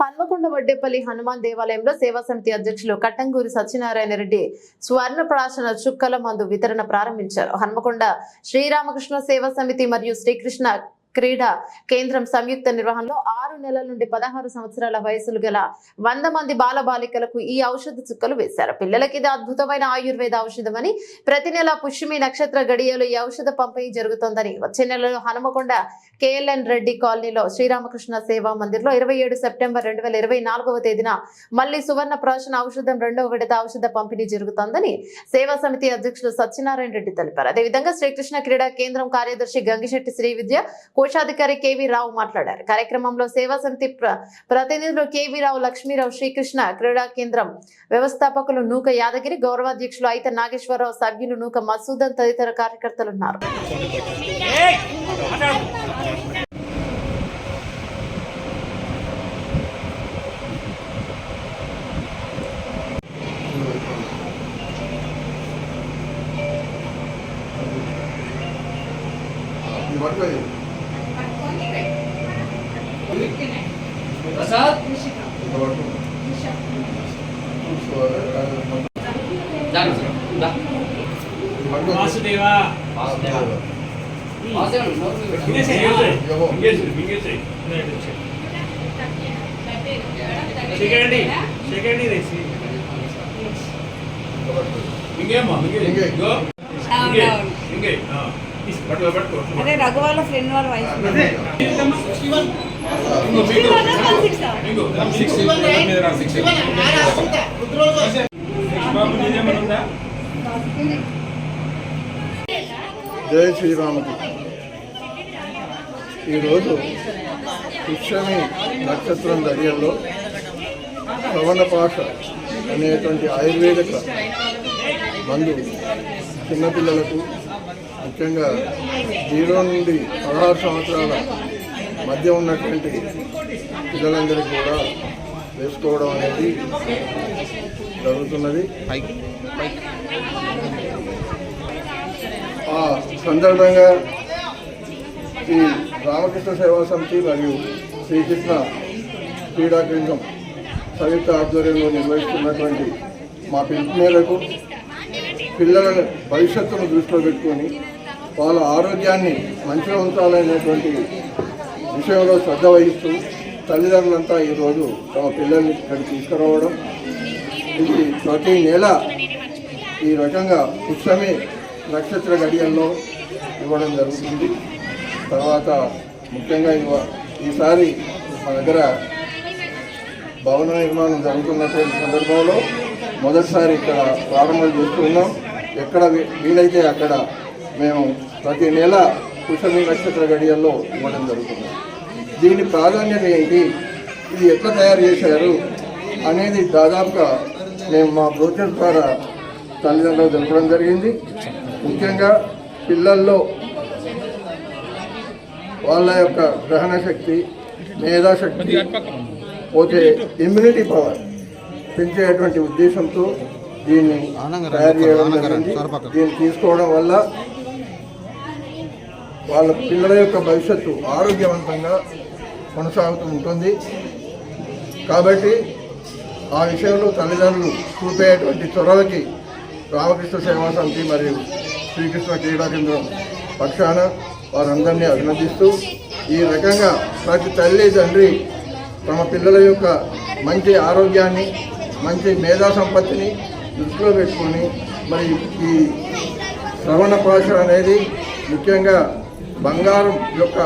హన్మకొండ వడ్డేపల్లి హనుమాన్ దేవాలయంలో సేవా సమితి అధ్యక్షులు కట్టంగూరి సత్యనారాయణ రెడ్డి స్వర్ణ ప్రాశన చుక్కల మందు వితరణ ప్రారంభించారు. హన్మకొండ శ్రీరామకృష్ణ సేవా సమితి మరియు శ్రీకృష్ణ క్రీడా కేంద్రం సంయుక్త నిర్వహణలో ఆరు నెలల నుండి పదహారు సంవత్సరాల వయసులు గల వంద మంది బాలబాలికలకు ఈ ఔషధ చుక్కలు వేశారు. పిల్లలకి ఇది అద్భుతమైన ఆయుర్వేద ఔషధమని ప్రతి నెల పుష్యమి నక్షత్ర గడియలు ఈ ఔషధ పంపిణీ జరుగుతోందని వచ్చే నెలలో హనుమకొండ కేఎల్ఎన్ రెడ్డి కాలనీలో శ్రీరామకృష్ణ సేవా మందిర్లో ఇరవై ఏడు సెప్టెంబర్ రెండు వేల ఇరవై నాలుగవ తేదీన మళ్ళీ సువర్ణ ప్రాశన ఔషధం రెండవ విడత ఔషధ పంపిణీ జరుగుతోందని సేవా సమితి అధ్యక్షులు సత్యనారాయణ రెడ్డి తెలిపారు. అదేవిధంగా శ్రీకృష్ణ క్రీడా కేంద్రం కార్యదర్శి గంగిశెట్టి శ్రీ విద్య కోశాధికారి కేవీ రావు మాట్లాడారు. కార్యక్రమంలో సేవా సమితి ప్ర- ప్రతినిధులు కేవీ రావు లక్ష్మీరావు శ్రీకృష్ణ క్రీడా కేంద్రం వ్యవస్థాపకులు నూక యాదగిరి గౌరవాధ్యక్షులు అయిత నాగేశ్వరరావు సభ్యులు నూక మసూదన్ తదితర కార్యకర్తలు ఉన్నారు ఇది పట్టుకోండి. ప్రసాద్ ఇది పట్టుకో. చూసుకోవాలి. జాగ్రత్త సార్. దా. ఇది పట్టుకో. వాసుదేవా వాసుదేవ. వాసుదేవ, నోరు మీద పెట్టు. మింగేసేయ్, ఇవ్వము. మింగేసేయ్, మింగేసేయ్. సెకండ్ సెకండ్ రేసి ఇది. అదే రఘు వాళ్ళ ఫ్రెండ్ వాళ్ళ వైఫ్ జై శ్రీరామకి ఈరోజు పుష్యమి నక్షత్రం దర్యాల్లో శ్రవణపాష అనేటువంటి ఆయుర్వేదిక మందు చిన్నపిల్లలకు ముఖ్యంగా జీరో నుండి పదహారు సంవత్సరాల మధ్య ఉన్నటువంటి పిల్లలందరికీ కూడా వేసుకోవడం అనేది జరుగుతున్నది. ఆ సందర్భంగా ఈ రామకృష్ణ సేవా సమితి మరియు శ్రీకృష్ణ క్రీడా కేంద్రం సంయుక్త ఆధ్వర్యంలో నిర్వహిస్తున్నటువంటి మా పిలుపు మేరకు పిల్లల భవిష్యత్తును దృష్టిలో పెట్టుకొని వాళ్ళ ఆరోగ్యాన్ని మంచిగా ఉంచాలనేటువంటి విషయంలో శ్రద్ధ వహిస్తూ తల్లిదండ్రులంతా ఈరోజు తమ పిల్లల్ని ఇక్కడ తీసుకురావడం. ఇది ప్రతి నెల ఈ రకంగా పుష్యమి నక్షత్ర గడియల్లో ఇవ్వడం జరుగుతుంది. తర్వాత ముఖ్యంగా ఇవ్వ ఈసారి మా దగ్గర భవన నిర్మాణం జరుగుతున్నటువంటి సందర్భంలో మొదటిసారి ఇక్కడ ప్రారంభం చేస్తున్నాం. ఎక్కడ వీలైతే అక్కడ మేము ప్రతి నెల కుషమి నక్షత్ర గడియల్లో ఇవ్వడం జరుగుతుంది. దీని ప్రాధాన్యత ఏంటి? ఇది ఎట్లా తయారు చేశారు అనేది దాదాపుగా మేము మా బ్రోచర్ ద్వారా తల్లిదండ్రులు తెలపడం జరిగింది. ముఖ్యంగా పిల్లల్లో వాళ్ళ యొక్క గ్రహణ శక్తి మేధాశక్తి పోతే ఇమ్యూనిటీ పవర్ పెంచేటువంటి ఉద్దేశంతో దీన్ని తయారు చేయడం జరిగింది. దీన్ని తీసుకోవడం వల్ల వాళ్ళ పిల్లల యొక్క భవిష్యత్తు ఆరోగ్యవంతంగా కొనసాగుతూ ఉంటుంది. కాబట్టి ఆ విషయంలో తల్లిదండ్రులు చూపేటువంటి చొరవకి రామకృష్ణ సేవా సమితి మరియు శ్రీకృష్ణ క్రీడా కేంద్రం పక్షాన వారందరినీ అభినందిస్తూ ఈ రకంగా ప్రతి తల్లి తండ్రి తమ పిల్లల యొక్క మంచి ఆరోగ్యాన్ని మంచి మేధా సంపత్తిని దృష్టిలో పెట్టుకొని మరి ఈ శ్రవణ భాష అనేది ముఖ్యంగా బంగారం యొక్క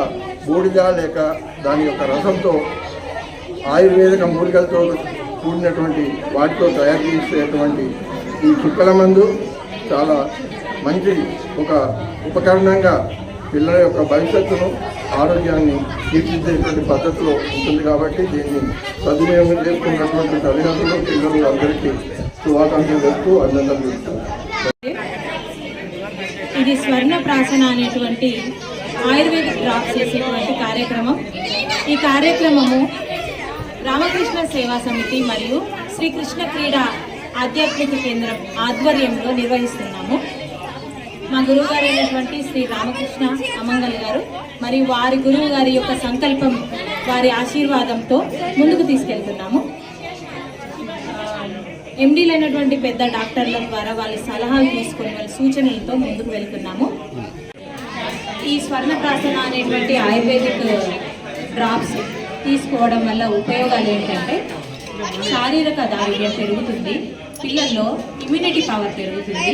బూడిద లేక దాని యొక్క రసంతో ఆయుర్వేదిక మూలికలతో కూడినటువంటి వాటితో తయారు చేసేటువంటి ఈ చుక్కల మందు చాలా మంచి ఒక ఉపకరణంగా పిల్లల యొక్క భవిష్యత్తును ఆరోగ్యాన్ని తీర్చిదిద్దేటువంటి పద్ధతిలో ఉంటుంది కాబట్టి దీన్ని సద్వినియోగం చేసుకున్నటువంటి తల్లిదండ్రులు పిల్లలు అందరికీ శుభాకాంక్షలు చెప్తూ అభినందనలు ఇది స్వర్ణ ప్రాసన అనేటువంటి ఆయుర్వేదిక్ డ్రాప్స్ చేసేటువంటి కార్యక్రమం. ఈ కార్యక్రమము రామకృష్ణ సేవా సమితి మరియు శ్రీకృష్ణ క్రీడా ఆధ్యాత్మిక కేంద్రం ఆధ్వర్యంలో నిర్వహిస్తున్నాము. మా గురువు గారు అయినటువంటి శ్రీ రామకృష్ణ అమంగల్ గారు మరియు వారి గురువు గారి యొక్క సంకల్పం వారి ఆశీర్వాదంతో ముందుకు తీసుకెళ్తున్నాము. ఎండీలైనటువంటి పెద్ద డాక్టర్ల ద్వారా వాళ్ళ సలహాలు తీసుకొని వాళ్ళ సూచనలతో ముందుకు వెళ్తున్నాము. ఈ స్వర్ణప్రాసన అనేటువంటి ఆయుర్వేదిక్ డ్రాప్స్ తీసుకోవడం వల్ల ఉపయోగాలు ఏంటంటే శారీరక దారుణ్యం పెరుగుతుంది పిల్లల్లో ఇమ్యూనిటీ పవర్ పెరుగుతుంది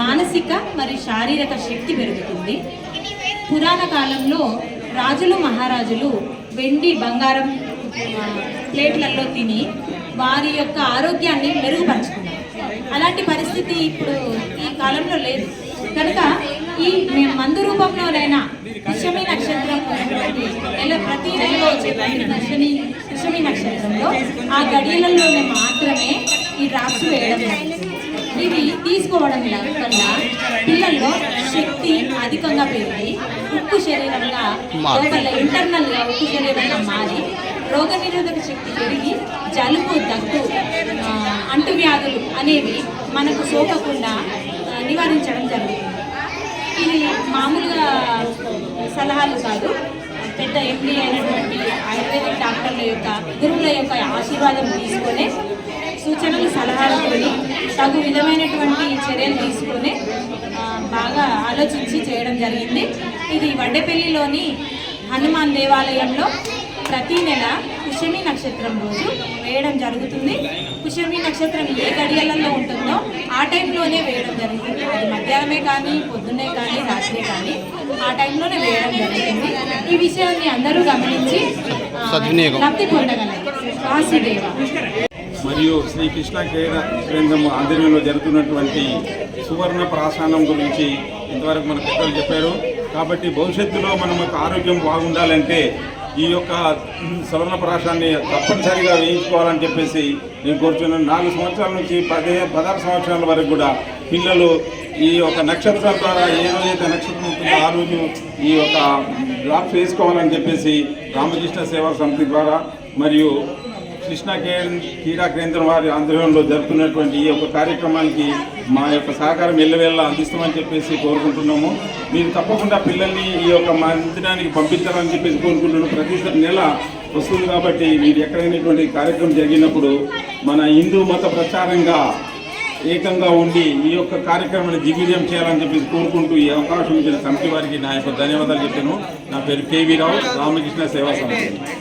మానసిక మరియు శారీరక శక్తి పెరుగుతుంది. పురాణ కాలంలో రాజులు మహారాజులు వెండి బంగారం ప్లేట్లలో తిని వారి యొక్క ఆరోగ్యాన్ని మెరుగుపరుచుకున్నారు. అలాంటి పరిస్థితి ఇప్పుడు ఈ కాలంలో లేదు. కనుక ఈ మందు రూపంలోనైనా పుష్యమి నక్షత్రం ఉన్నటువంటి ప్రతి నెలలో వచ్చేటువంటి పుష్యమి పుష్యమి నక్షత్రంలో ఆ గడియలలోనే మాత్రమే ఈ డ్రాప్స్ వేయడం ఇది తీసుకోవడం వల్ల పిల్లల్లో శక్తి అధికంగా పెరిగి ఉక్కు శరీరంగా లోపల ఇంటర్నల్గా ఉక్కు శరీరంగా మారి రోగ నిరోధక శక్తి పెరిగి జలుబు దగ్గు అంటువ్యాధులు అనేవి మనకు సోకకుండా నివారించడం జరుగుతుంది. ఇది మామూలుగా సలహాలు కాదు. పెద్ద ఎంపీ అయినటువంటి ఆయుర్వేదిక్ డాక్టర్ల యొక్క గురువుల యొక్క ఆశీర్వాదం తీసుకొని సూచనలు సలహాలతోని తగు విధమైనటువంటి చర్యలు తీసుకొని బాగా ఆలోచించి చేయడం జరిగింది. ఇది వడ్డెపల్లిలోని హనుమాన్ దేవాలయంలో ప్రతి నెల పుష్యమి నక్షత్రం రోజు వేయడం జరుగుతుంది. పుష్యమి నక్షత్రం ఏ గడియలలో ఉంటుందో ఆ టైంలోనే వేయడం జరుగుతుంది. అది మధ్యాహ్నమే కానీ పొద్దున్నే కానీ రాత్రే కానీ ఆ టైంలోనే వేయడం జరుగుతుంది. ఈ విషయాన్ని అందరూ గమనించి లబ్ధి పొందగలరు. వాసుదేవ. మరియు శ్రీ కృష్ణ క్రీడ కేంద్రం ఆధ్వర్యంలో జరుగుతున్నటువంటి సువర్ణ ప్రాశానం గురించి ఇంతవరకు మన పెద్దలు చెప్పారు. కాబట్టి భవిష్యత్తులో మనం ఆరోగ్యం బాగుండాలంటే ఈ యొక్క సువర్ణ పరాశాన్ని తప్పనిసరిగా వేయించుకోవాలని చెప్పేసి నేను కోరుతున్నాను నాలుగు సంవత్సరాల నుంచి పదే పదహారు సంవత్సరాల వరకు కూడా పిల్లలు ఈ యొక్క నక్షత్రాల ద్వారా ఏ రోజైతే నక్షత్రం ఉంటుందో ఆ రోజు ఈ యొక్క డ్రాప్స్ వేసుకోవాలని చెప్పేసి రామకృష్ణ సేవా సమితి ద్వారా మరియు కృష్ణా క్రీడా కేంద్రం వారి ఆధ్వర్యంలో జరుపుతున్నటువంటి ఈ యొక్క కార్యక్రమానికి మా యొక్క సహకారం ఎల్లవేళ్ళ అందిస్తామని చెప్పేసి కోరుకుంటున్నాము. మీరు తప్పకుండా పిల్లల్ని ఈ యొక్క మందిరానికి పంపించాలని చెప్పేసి కోరుకుంటున్నాను. ప్రతి నెల వస్తుంది కాబట్టి మీరు ఎక్కడైనటువంటి కార్యక్రమం జరిగినప్పుడు మన హిందూ మత ప్రచారంగా ఏకంగా ఉండి ఈ యొక్క కార్యక్రమాన్ని దిగ్విజయం చేయాలని చెప్పేసి కోరుకుంటూ ఈ అవకాశం ఇచ్చిన కమిటీ వారికి నా యొక్క ధన్యవాదాలు చెప్పాను. నా పేరు కేవీ రావు రామకృష్ణ సేవా సమితి.